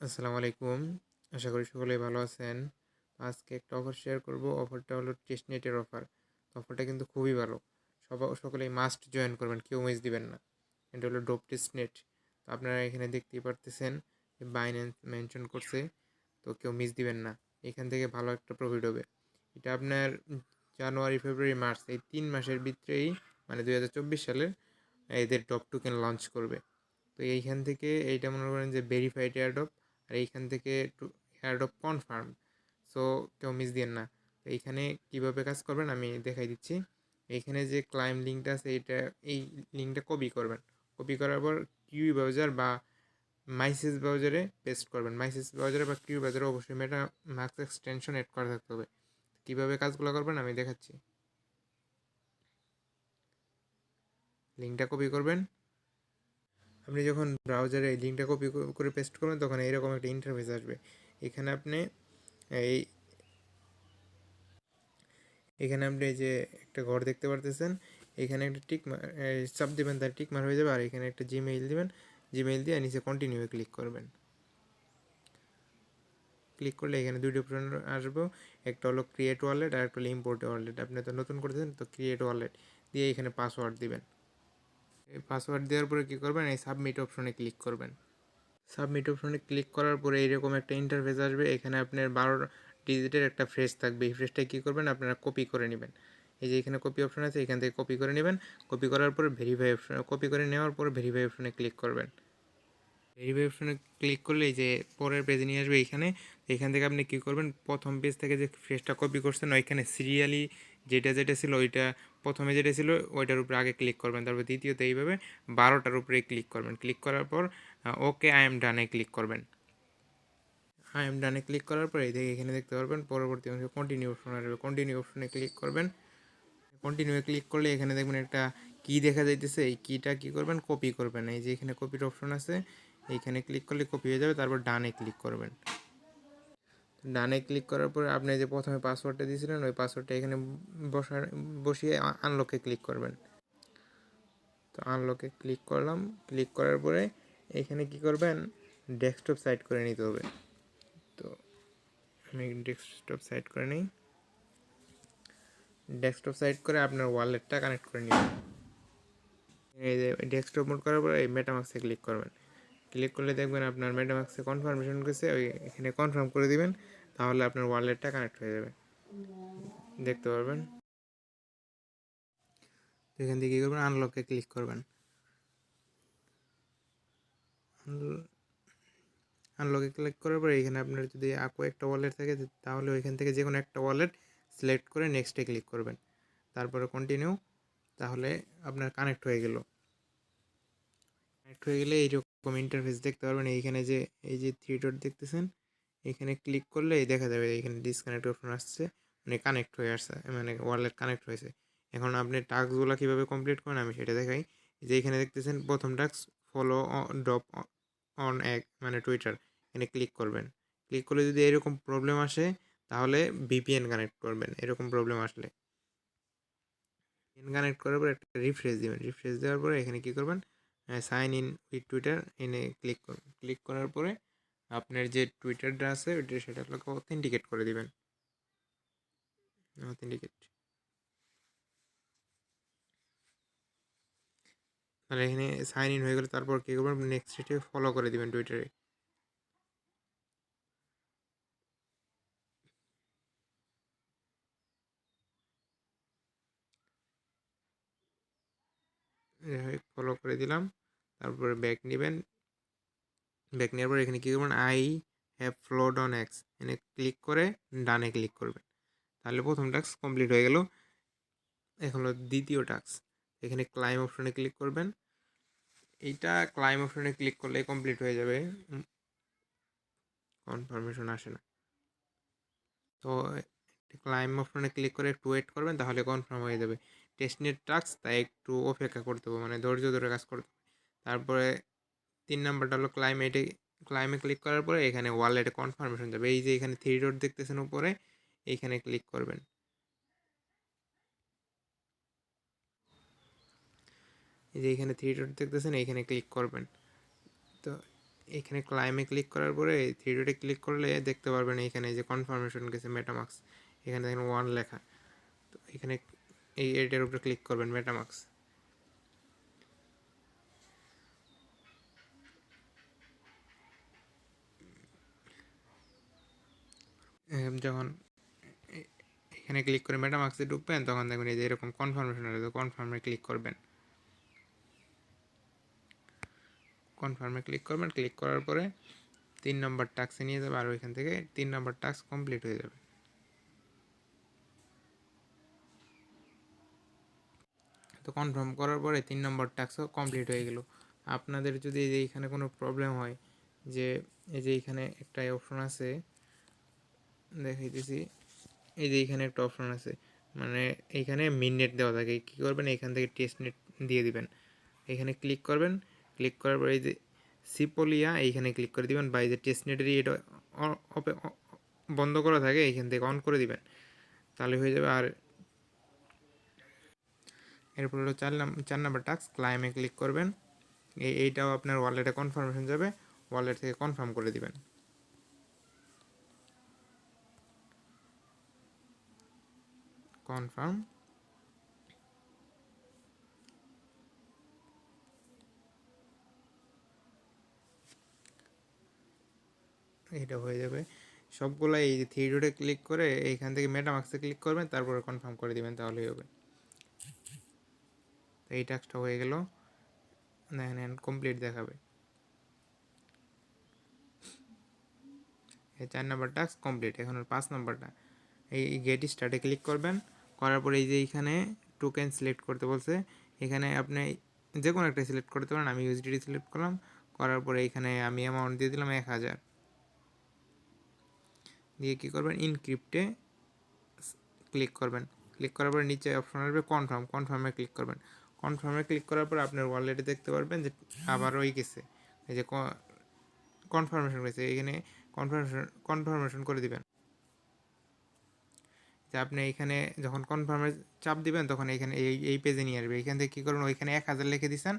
আসসালামু আলাইকুম। আশা করি সকলেই ভালো আছেন। আজকে একটা অফার শেয়ার করব। অফারটা হলো টেস্টনেটের অফার অফারটা কিন্তু খুবই ভালো। সবাই সকলেই মাস্ট জয়েন করবেন, কেউ মিস দিবেন না। এটা হলো ডোপ টেস্টনেট তো আপনারা এখানে দেখতেই পারতেছেন বাইন্যান্স মেনশন করছে, তো কেউ মিস দিবেন না। এখান থেকে ভালো একটা প্রফিট হবে। এটা আপনার জানুয়ারি ফেব্রুয়ারি মার্চ এই তিন মাসের ভিতরেই মানে দুই হাজার চব্বিশ সালের এদের ডপ টোকেন লঞ্চ করবে। তো এইখান থেকে এইটা মনে করেন যে ভেরিফাইড এয়ারডপ আর এইখান থেকে এয়ারডপ কনফার্ম সো কেউ মিস দিন না। তো এইখানে কীভাবে কাজ করবেন আমি দেখাই দিচ্ছি। এইখানে যে ক্লাইম লিঙ্কটা আছে এটা এই লিঙ্কটা কপি করবেন। কপি করার পর কিউ ব্রাউজার বা মাইসেস ব্রাউজারে পেস্ট করবেন। মাইসেস ব্রাউজারে বা কিউ ব্রাউজারে অবশ্যই মেটা ম্যাক্স এক্সটেনশন এড করা থাকতে হবে। কীভাবে কাজগুলো করবেন আমি দেখাচ্ছি। লিঙ্কটা কপি করবেন। আপনি যখন ব্রাউজারে এই লিঙ্কটা কপি করে পেস্ট করবেন, তখন এইরকম একটা ইন্টারফেস আসবে। এখানে আপনি এই, এখানে আপনি যে একটা ঘর দেখতে পারতেছেন, এখানে একটা টিক চাপ দেবেন, তার টিক মার হয়ে যাবে, আর এখানে একটা জিমেইল দেবেন জিমেইল দিয়ে নিচে কন্টিনিউ ক্লিক করবেন। ক্লিক করলে এখানে দুইটি অপশন আসব, একটা হলো ক্রিয়েট ওয়ালেট আর একটা হলো ইম্পোর্ট ওয়ালেট আপনি তো নতুন করতেছেন, তো ক্রিয়েট ওয়ালেট দিয়ে এখানে পাসওয়ার্ড দিবেন। এই পাসওয়ার্ড দেওয়ার পরে কী করবেন? এই সাবমিট অপশনে ক্লিক করবেন। সাবমিট অপশনে ক্লিক করার পরে এইরকম একটা ইন্টারফেস আসবে। এখানে আপনার বারো ডিজিটের একটা ফ্রেশ থাকবে। এই ফ্রেশটা কী করবেন? আপনারা কপি করে নেবেন। এই যে এখানে কপি অপশন আছে, এখান থেকে কপি করে নেবেন। কপি করার পর ভেরিফাই অপশন কপি করে নেওয়ার পর ভেরিফাই অপশনে ক্লিক করবেন। ভেরিফাই অপশনে ক্লিক করলে যে পরের পেজে নিয়ে আসবে এখানে এখান থেকে আপনি কী করবেন? প্রথম পেজ থেকে যে ফ্রেশটা কপি করছেন, ওইখানে সিরিয়ালি যেটা যেটা ছিল ওইটা প্রথমে যেটা ছিল, ওইটার উপরে আগে ক্লিক করবেন। তারপর দ্বিতীয়তে এইভাবে বারোটার উপরে ক্লিক করবেন। ক্লিক করার পর ওকে আই এম ডানে ক্লিক করবেন। আই এম ডানে ক্লিক করার পর এই দেখে এখানে দেখতে পারবেন, পরবর্তী অংশে কন্টিনিউ অপশন আসবে। কন্টিনিউ অপশনে ক্লিক করবেন। কন্টিনিউ ক্লিক করলে এখানে দেখবেন একটা কি দেখা যাইতেছে, এই কিটা কী করবেন কপি করবেন। এই যে এখানে কপির অপশন আছে, এইখানে ক্লিক করলে কপি হয়ে যাবে, তারপর ডানে ক্লিক করবেন। ডানে ক্লিক করার পরে আপনি যে প্রথমে পাসওয়ার্ডটা দিয়েছিলেন, ওই পাসওয়ার্ডটা এখানে বসার বসিয়ে আনলকে ক্লিক করবেন। তো আনলকে ক্লিক করলাম ক্লিক করার পরে এখানে কি করবেন ডেস্কটপ সাইট করে নিতে হবে। তো আমি ডেস্কটপ সাইট করে নিই। ডেস্কটপ সাইট করে আপনার ওয়ালেটটা কানেক্ট করে নেবেন এই যে ডেস্কটপ মোড করার পরে এই মেটামাক্সে ক্লিক করবেন। ক্লিক করলে দেখবেন আপনার মেটামাক্সে কনফার্মেশন গেছে, ওই এখানে কনফার্ম করে দিবেন, তাহলে আপনার ওয়ালেটটা কানেক্ট হয়ে যাবে। দেখতে পারবেন? এখান থেকে কী করবেন? আনলকে ক্লিক করবেন। আনলকে ক্লিক করার পরে এখানে আপনার যদি আকো একটা ওয়ালেট থাকে, তাহলে ওইখান থেকে যে কোনো একটা ওয়ালেট সিলেক্ট করে নেক্সটে ক্লিক করবেন। তারপরে কন্টিনিউ তাহলে আপনার কানেক্ট হয়ে গেল। কানেক্ট হয়ে গেলে এইরকম ইন্টারফেস দেখতে পারবেন। এইখানে যে, এই যে থ্রি ডট দেখতেছেন এখানে ক্লিক করলে এই দেখা যাবে এখানে ডিসকানেক্ট অপশন আসছে মানে কানেক্ট হয়ে আসছে মানে ওয়ালেট কানেক্ট হয়েছে। এখন আপনি টাস্কগুলো কীভাবে কমপ্লিট করেন আমি সেটা দেখাই। যে এখানে দেখতেছেন, প্রথম টাস্ক ফলো ড্রপ অন এক মানে টুইটার এখানে ক্লিক করবেন। ক্লিক করলে যদি এরকম প্রবলেম আসে, তাহলে ভিপিএন কানেক্ট করবেন, এরকম প্রবলেম আসলে। কানেক্ট করার পর একটা রিফ্রেশ দেবেন। রিফ্রেশ দেওয়ার পরে এখানে কী করবেন? সাইন ইন উইথ টুইটার এনে ক্লিক করুন। ক্লিক করার পরে আপনার যে টুইটারটা আছে, ওইটা সেটা আপনাকে অথেন্টিকেট করে দিবেন। অথেন্টিকেট তাহলে এখানে সাইন ইন হয়ে গেলে তারপর কী করবেন? নেক্সট ডেটে ফলো করে দিবেন টুইটারে ফলো করে দিলাম। তারপরে ব্যাক নেবেন। ব্যাক নেওয়ার পর এখানে কী করবেন? I have followed on X এখানে ক্লিক করে ডানে ক্লিক করবেন। তাহলে প্রথম টাস্ক কমপ্লিট হয়ে গেল। এখন হলো দ্বিতীয় টাস্ক এখানে ক্লাইম অপশনে ক্লিক করবেন। এইটা ক্লাইম অপশনে ক্লিক করলে কমপ্লিট হয়ে যাবে। কনফার্মেশন আসে না। তো ক্লাইম অপশনে ক্লিক করে একটু ওয়েট করবেন, তাহলে কনফার্ম হয়ে যাবে। টেস্টনেট টাস্ক, তাই একটু অপেক্ষা করতে হবে মানে ধৈর্য ধরে কাজ করতে হবে। তারপরে তিন নাম্বারটা হলো ক্লাইমেটে ক্লাইমে ক্লিক করার পরে এখানে ওয়ালেটে কনফার্মেশন যাবে। এই যে এখানে থ্রি ডট দেখতেছেন উপরে, এইখানে ক্লিক করবেন। এই যে এখানে থ্রি ডট দেখতেছেন, এইখানে ক্লিক করবেন। তো এখানে ক্লাইমে ক্লিক করার পরে থ্রি ডটে ক্লিক করলে দেখতে পারবেন এখানে যে কনফার্মেশন গেছে মেটামাক্স এখানে দেখেন ওয়ান লেখা। তো এখানে এই এটার উপরে ক্লিক করবেন মেটামাক্স যখন এখানে ক্লিক করে মেটামাক্সে ঢুকবেন, তখন দেখবেন এই যে এরকম কনফার্মেশন আসবে কনফার্মে ক্লিক করবেন। কনফার্মে ক্লিক করবেন ক্লিক করার পরে তিন নম্বর টাস্কে নিয়ে যাবে, আর ওইখান থেকে তিন নম্বর টাস্ক কমপ্লিট হয়ে যাবে। তো কনফার্ম করার পরে তিন নম্বর টাস্কও কমপ্লিট হয়ে গেল। আপনাদের যদি এই যে এখানে কোনো প্রবলেম হয়, যে এই যে এখানে একটা অপশন আছে, দেখাইতেছি, এই যে এখানে একটা অপশন আছে মানে এইখানে মিনিট দেওয়া থাকে, কী করবেন, এখান থেকে টেস্ট নেট দিয়ে দিবেন। এখানে ক্লিক করবেন ক্লিক করার পরে এই যে সিপোলিয়া এইখানে ক্লিক করে দিবেন, বা এই যে টেস্ট নেটের এটা বন্ধ করা থাকে এইখান থেকে অন করে দিবেন। তাহলে হয়ে যাবে আর এরপর হলো চার চার নাম্বার টাস্ক ক্লাইমে ক্লিক করবেন। এই এইটাও আপনার ওয়ালেটে কনফার্মেশন যাবে। ওয়ালেট থেকে কনফার্ম করে দিবেন। কনফার্ম এটা হয়ে যাবে। সবগুলো এই থ্রি ডটে ক্লিক করে এইখান থেকে মেটামাক্সে ক্লিক করবেন, তারপরে কনফার্ম করে দিবেন, তাহলেই হবে। তো এই টাস্কটা হয়ে গেল। দেখেন কমপ্লিট দেখাবে। এই চার নাম্বার টাস্ক কমপ্লিট এখন পাঁচ নাম্বারটা এই গেট স্টার্টে ক্লিক করবেন, করার পরে এই যে এইখানে টোকেন সিলেক্ট করতে বলছে, এখানে আপনি যে কোনো একটা সিলেক্ট করতে পারেন, আমি ইউএসডিটি সিলেক্ট করলাম, করার পরে এখানে আমি অ্যামাউন্ট দিয়ে দিলাম এক হাজার। দিয়ে কী করবেন ইনক্রিপ্টে ক্লিক করবেন। ক্লিক করার পরে নিচে অপশন আসবে কনফার্ম কনফার্মে ক্লিক করবেন। কনফার্মে ক্লিক করার পর আপনার ওয়ালেটে দেখতে পারবেন যে আবার ওই গেছে। এই যে কনফার্মেশন গেছে। এখানে কনফার্মেশন কনফার্মেশন করে দিবেন। যে আপনি এখানে যখন কনফার্মে চাপ দিবেন, তখন এখানে এই এই পেজে নিয়ে আসবে। এখান থেকে কী করবেন? ওইখানে এক হাজার লিখে দিচ্ছেন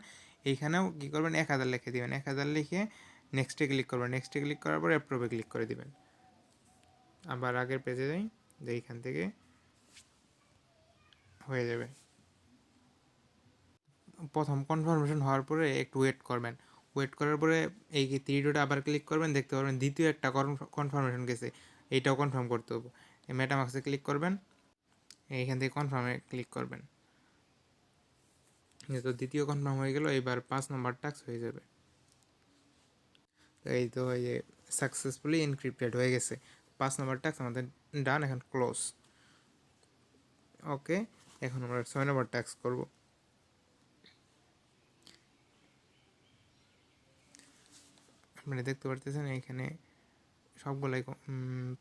এইখানেও কী করবেন? এক হাজার লিখে দিবেন। এক হাজার লিখে নেক্সটে ক্লিক করবেন। নেক্সটে ক্লিক করার পর অ্যাপ্রুভে ক্লিক করে দিবেন। আবার আগের পেজে যাই, যে এইখান থেকে হয়ে যাবে। প্রথম কনফার্মেশন হওয়ার পরে একটু ওয়েট করবেন। ওয়েট করার পরে এই থ্রি ডটে আবার ক্লিক করবেন, দেখতে পারবেন দ্বিতীয় একটা কনফার্মেশন গেছে, এইটাও কনফার্ম করতে হবে। মেটামাক্সে ক্লিক করবেন, এইখান থেকে কনফার্মে ক্লিক করবেন। তো দ্বিতীয় কনফার্ম হয়ে গেল এবার পাঁচ নম্বর টাস্ক হয়ে যাবে। তো এই তো এই যে সাকসেসফুলি এনক্রিপ্টেড হয়ে গেছে। পাঁচ নম্বর টাস্ক আমাদের ডান এখন ক্লোজ ওকে এখন আমরা ছয় নম্বর টাস্ক করব। আপনারা দেখতে পারতেছেন এখানে সবগুলাই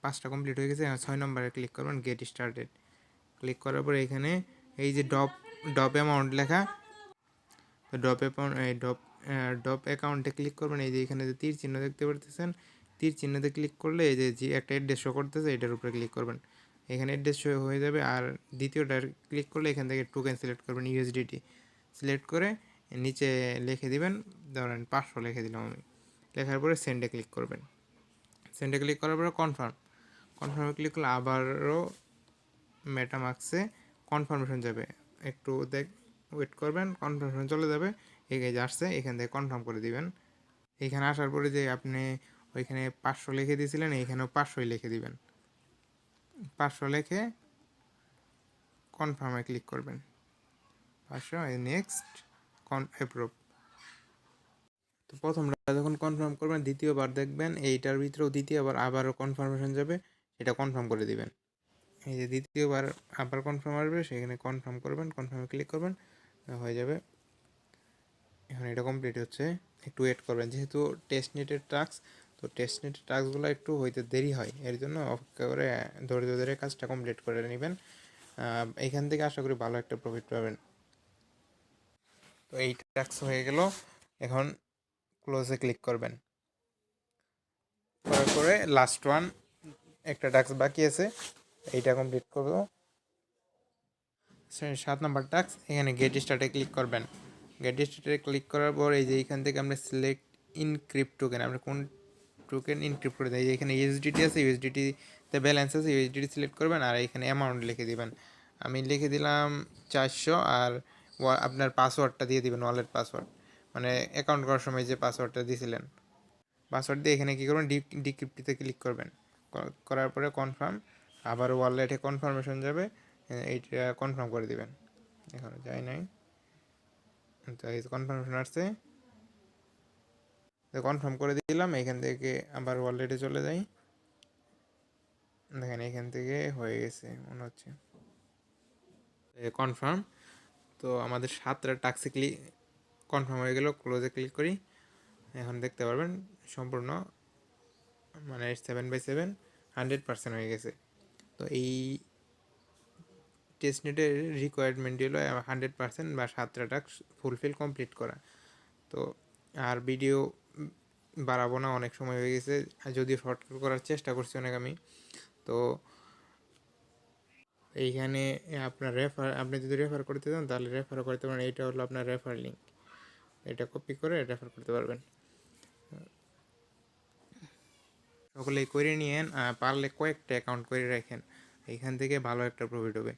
পাঁচটা কমপ্লিট হয়ে গেছে, ছয় নম্বরে ক্লিক করবেন গেট স্টার্টেড ক্লিক করার পরে এখানে এই যে ডপ ডপ অ্যামাউন্ট লেখা, তো ডপ এই ডপ ডপ অ্যাকাউন্টে ক্লিক করবেন, এই যে এখানে যে তীর চিহ্ন দেখতে পারতেছেন, তীর চিহ্নতে ক্লিক করলে এই যে যে একটা অ্যাড্রেস শো করতেছে, এটার উপরে ক্লিক করবেন। এখানে অ্যাড্রেস শো হয়ে যাবে, আর দ্বিতীয়টা ক্লিক করলে এখান থেকে টোকেন সিলেক্ট করবেন ইউএসডিটি সিলেক্ট করে নিচে লিখে দিবেন, ধরেন পাঁচশো লিখে দিলাম আমি। লেখার পরে সেন্ডে ক্লিক করবেন। সেন্ডে ক্লিক করার পরে কনফার্ম কনফার্মে ক্লিক করলে আবারও মেটামার্কসে কনফার্মেশন যাবে। একটু দেখ ওয়েট করবেন কনফার্মেশন চলে যাবে। এগিয়ে আসছে, এখান থেকে কনফার্ম করে দিবেন। এখানে আসার পরে যে আপনি ওইখানে পাঁচশো লিখে দিয়েছিলেন, এইখানেও পাঁচশোই লিখে দিবেন। পাঁচশো লিখে কনফার্মে ক্লিক করবেন। পাঁচশো নেক্সট কন অ্যাপ্রুভ তো প্রথমটা যখন কনফার্ম করবেন, দ্বিতীয়বার দেখবেন এইটার ভিতরেও দ্বিতীয়বার আবারও কনফার্মেশন যাবে, সেটা কনফার্ম করে দিবেন। এই যে দ্বিতীয়বার আবার কনফার্ম আসবে, সেখানে কনফার্ম করবেন কনফার্মে ক্লিক করবেন হয়ে যাবে। এখন এটা কমপ্লিট হচ্ছে, একটু ওয়েট করবেন। যেহেতু টেস্ট নেটের টাস্ক তো টেস্ট নেটের টাস্কগুলো একটু হইতে দেরি হয়, এর জন্য অপেক্ষা করে ধৈর্য ধরে কাজটা কমপ্লিট করে নেবেন। এখান থেকে আশা করি ভালো একটা প্রফিট পাবেন। তো এই টাস্ক হয়ে গেল। এখন ক্লোজে ক্লিক করবেন। করার পরে লাস্ট ওয়ান একটা টাস্ক বাকি আছে, এইটা কমপ্লিট করব। সাত নাম্বার টাস্ক এখানে গেট স্টার্টে ক্লিক করবেন। গেট স্টার্টে ক্লিক করার পর এই যে এইখান থেকে আমরা সিলেক্ট ইনক্রিপ্ট টোকেন আমরা কোন টোকেন ইনক্রিপ্ট করে দেয় এখানে ইউএসডিটি আছে ইউএসডিটিতে ব্যালেন্স আছে ইউএসডিটি সিলেক্ট করবেন আর এখানে অ্যামাউন্ট লিখে দিবেন। আমি লিখে দিলাম চারশো আর আপনার পাসওয়ার্ডটা দিয়ে দিবেন ওয়ালেট পাসওয়ার্ড মানে অ্যাকাউন্ট করার সময় যে পাসওয়ার্ডটা দিয়েছিলেন পাসওয়ার্ড দিয়ে এখানে কী করবেন? ডি ডিক্রিপ্টিতে ক্লিক করবেন। কর- করার পরে কনফার্ম আবার ওয়ালেটে কনফার্মেশন যাবে এইটা কনফার্ম করে দিবেন। এখন যাই নাই। কনফার্মেশন আসছে। তো কনফার্ম করে দিলাম, এখান থেকে আবার ওয়ালেটে চলে যাই। দেখেন এখান থেকে হয়ে গেছে, মনে হচ্ছে। কনফার্ম তো আমাদের সাতটা টাক্সে ক্লিক কনফার্ম হয়ে গেল ক্লোজে ক্লিক করি। এখন দেখতে পারবেন, সম্পূর্ণ মানে seven by seven hundred percent হয়ে গেছে। তো এই টেস্ট নেটের রিকোয়ারমেন্ট হলো হান্ড্রেড পার্সেন্ট বা সাতটা টাস্ক ফুলফিল কমপ্লিট করা। তো আর ভিডিও বাড়াবো না, অনেক সময় হয়ে গেছে যদিও শর্টকাট করার চেষ্টা করছি অনেক আমি। তো এইখানে আপনার রেফার আপনি যদি রেফার করতে চান, তাহলে রেফার করতে পারেন, এইটা হলো আপনার রেফার লিঙ্ক এটা কপি করে রেফার করতে পারবেন। সকলেই করে নিয়েন পারলে কয়েকটা অ্যাকাউন্ট করে রাখেন, এইখান থেকে ভালো একটা প্রফিট হবে।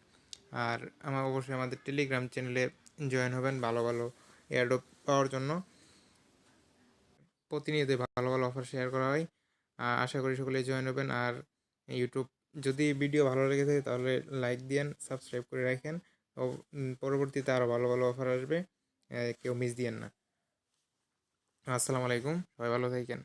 আর আমার অবশ্যই আমাদের টেলিগ্রাম চ্যানেলে জয়েন হবেন ভালো ভালো এয়ারডপ পাওয়ার জন্য। প্রতিনিয়ত ভালো ভালো অফার শেয়ার করা হয়। আশা করি সকলে জয়েন হবেন। আর ইউটিউব যদি ভিডিও ভালো লেগে থাকে তাহলে লাইক দিয়েন সাবস্ক্রাইব করে রাখেন। পরবর্তীতে আরও ভালো ভালো অফার আসবে। কেউ মিস দিয়েন না। আসসালামু আলাইকুম সবাই ভালো থাকেন।